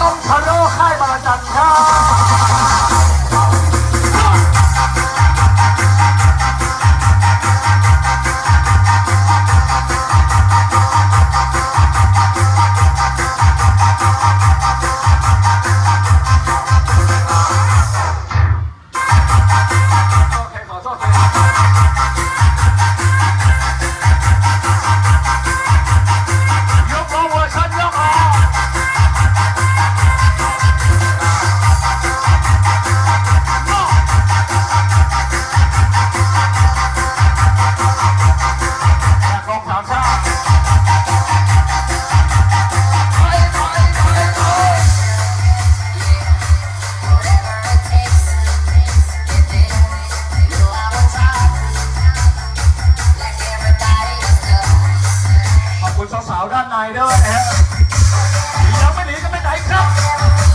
ต้มพะโล่ไข่บาจันทร์ครับ คุณสาวๆด้านในด้วยนะฮะหนีแล้วไม่หนีก็ไม่ไหนครับ